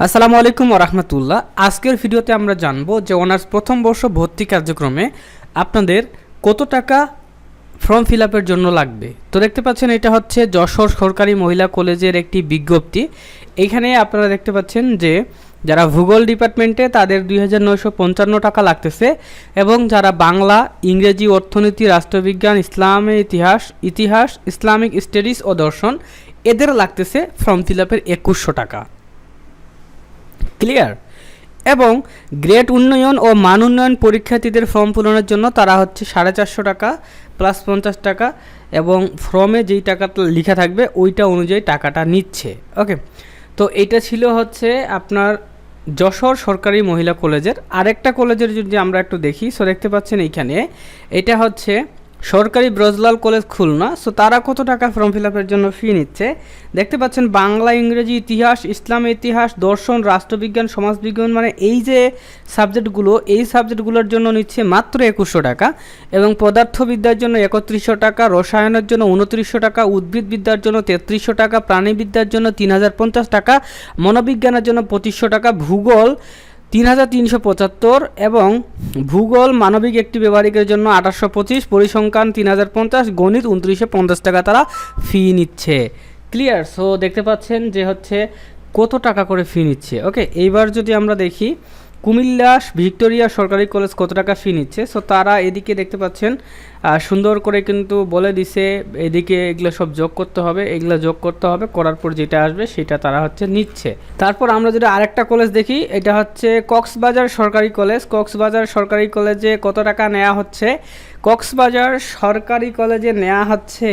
আসসালামু আলাইকুম রহমতুল্লাহ আজকের ভিডিওতে আমরা জানব যে অনার্স প্রথম বর্ষ ভর্তি কার্যক্রমে আপনাদের কত টাকা ফর্ম ফিল আপের জন্য লাগবে। তো দেখতে পাচ্ছেন এটা হচ্ছে যশোর সরকারি মহিলা কলেজের একটি বিজ্ঞপ্তি। এখানে আপনারা দেখতে পাচ্ছেন যে যারা ভূগোল ডিপার্টমেন্টে তাদের দুই হাজার নয়শো পঞ্চান্ন টাকা লাগতেছে এবং যারা বাংলা, ইংরেজি, অর্থনীতি, রাষ্ট্রবিজ্ঞান, ইসলামে ইতিহাস ইতিহাস, ইসলামিক স্টাডিজ ও দর্শন, এদের লাগতেছে ফর্ম ফিল আপের একুশশো টাকা। ক্লিয়ার এবং গ্রেড উন্নয়ন ও মান উন্নয়ন পরীক্ষার্থীদের ফর্ম পূরণের জন্য তারা হচ্ছে সাড়ে চারশো টাকা প্লাস পঞ্চাশ টাকা এবং ফর্মে যেই টাকাটা লেখা থাকবে ওইটা অনুযায়ী টাকাটা নিচ্ছে। ওকে তো এটা ছিল হচ্ছে আপনার যশোর সরকারি মহিলা কলেজের আরেকটা কলেজের যদি আমরা একটু দেখি সো দেখতে পাচ্ছেন এইখানে, এটা হচ্ছে সরকারি ব্রজলাল কলেজ খুলনা সো তারা কত টাকা ফর্ম ফিল আপের জন্য ফি নিচ্ছে? দেখতে পাচ্ছেন, বাংলা, ইংরেজি, ইতিহাস, ইসলাম, ইতিহাস, দর্শন, রাষ্ট্রবিজ্ঞান, সমাজবিজ্ঞান মানে এই যে সাবজেক্টগুলো এই সাবজেক্টগুলোর জন্য নিচ্ছে মাত্র একুশশো টাকা এবং পদার্থবিদ্যার জন্য একত্রিশশো টাকা, রসায়নের জন্য উনত্রিশশো টাকা, উদ্ভিদবিদ্যার জন্য তেত্রিশশো টাকা, প্রাণীবিদ্যার জন্য তিন হাজার পঞ্চাশ টাকা, মনোবিজ্ঞানের জন্য পঁচিশশো টাকা, ভূগোল তিন হাজার তিনশো পঁচাত্তর এবং ভূগোল, মানবিক একটি ব্যবহারিকের জন্য আঠারোশো পঁচিশ, পরিসংখ্যান তিন হাজার পঞ্চাশ, গণিত উনত্রিশশো পঞ্চাশ টাকা তারা ফি নিচ্ছে। ক্লিয়ার সো দেখতে পাচ্ছেন যে হচ্ছে কত টাকা করে ফি নিচ্ছে। ওকে এইবার যদি আমরা দেখি কুমিল্লা ভিক্টোরিয়া সরকারি কলেজ কত টাকা ফি নিচ্ছে? সো তারা এদিকে দেখতে পাচ্ছেন সুন্দর করে কিন্তু বলে দিছে, এদিকে এগুলো সব যোগ করতে হবে, এগুলো যোগ করতে হবে, করার পর যেটা আসবে সেটা তারা হচ্ছে নিচ্ছে। তারপর আমরা যদি আরেকটা কলেজ দেখি, এটা হচ্ছে কক্সবাজার সরকারি কলেজ। কক্সবাজার সরকারি কলেজে কত টাকা নেওয়া হচ্ছে? কক্সবাজার সরকারি কলেজে নেওয়া হচ্ছে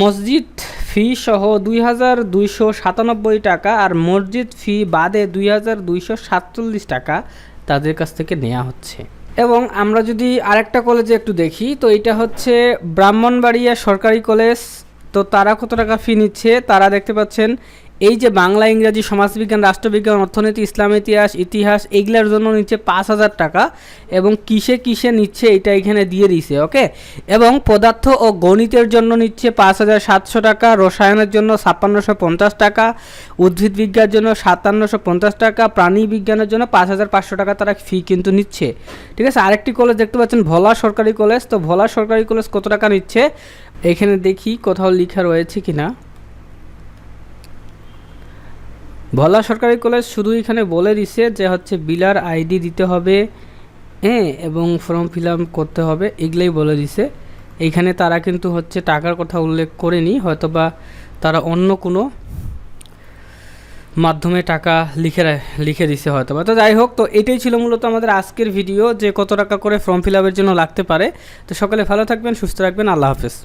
মসজিদ ফি সহ দুই হাজার দুইশো সাতানব্বই টাকা আর মসজিদ ফি বাদে দুই হাজার দুইশো সাতচল্লিশ টাকা তাদের কাছ থেকে নেওয়া হচ্ছে। এবং আমরা যদি আরেকটা কলেজে একটু দেখি, তো এটা হচ্ছে ব্রাহ্মণবাড়িয়া সরকারি কলেজ তো তারা কত টাকা ফি নিচ্ছে? তারা দেখতে পাচ্ছেন এই যে বাংলা, ইংরাজি, সমাজবিজ্ঞান, রাষ্ট্রবিজ্ঞান, অর্থনীতি, ইসলাম, ইতিহাস ইতিহাস এইগুলোর জন্য নিচ্ছে পাঁচ হাজার টাকা এবং কিসে কিসে নিচ্ছে এটা এখানে দিয়ে দিছে ওকে এবং পদার্থ ও গণিতের জন্য নিচ্ছে পাঁচ হাজার সাতশো টাকা, রসায়নের জন্য ছাপ্পান্নশো পঞ্চাশ টাকা, উদ্ভিদ বিজ্ঞানের জন্য সাতান্নশো পঞ্চাশ টাকা, প্রাণী বিজ্ঞানের জন্য পাঁচ হাজার পাঁচশো টাকা তারা ফি কিন্তু নিচ্ছে, ঠিক আছে? আরেকটি কলেজ দেখতে পাচ্ছেন, ভোলা সরকারি কলেজ তো ভোলা সরকারি কলেজ কত টাকা নিচ্ছে? এখানে দেখি কোথাও লেখা রয়েছে কিনা। ভোলা সরকারি কলেজ শুধু এখানে বলে দিছে যে হচ্ছে বিলার আইডি দিতে হবে হ্যাঁ এবং ফর্ম ফিল করতে হবে, এগুলোই বলে দিছে। এইখানে তারা কিন্তু হচ্ছে টাকার কথা উল্লেখ করেনি, হয়তোবা তারা অন্য কোনো মাধ্যমে টাকা লিখে লিখে দিছে হয়তো বা তো যাই হোক, তো এটাই ছিল মূলত আমাদের আজকের ভিডিও, যে কত টাকা করে ফর্ম ফিল জন্য লাগতে পারে। তো সকালে ভালো থাকবেন, সুস্থ রাখবেন আল্লাহ হাফেজ।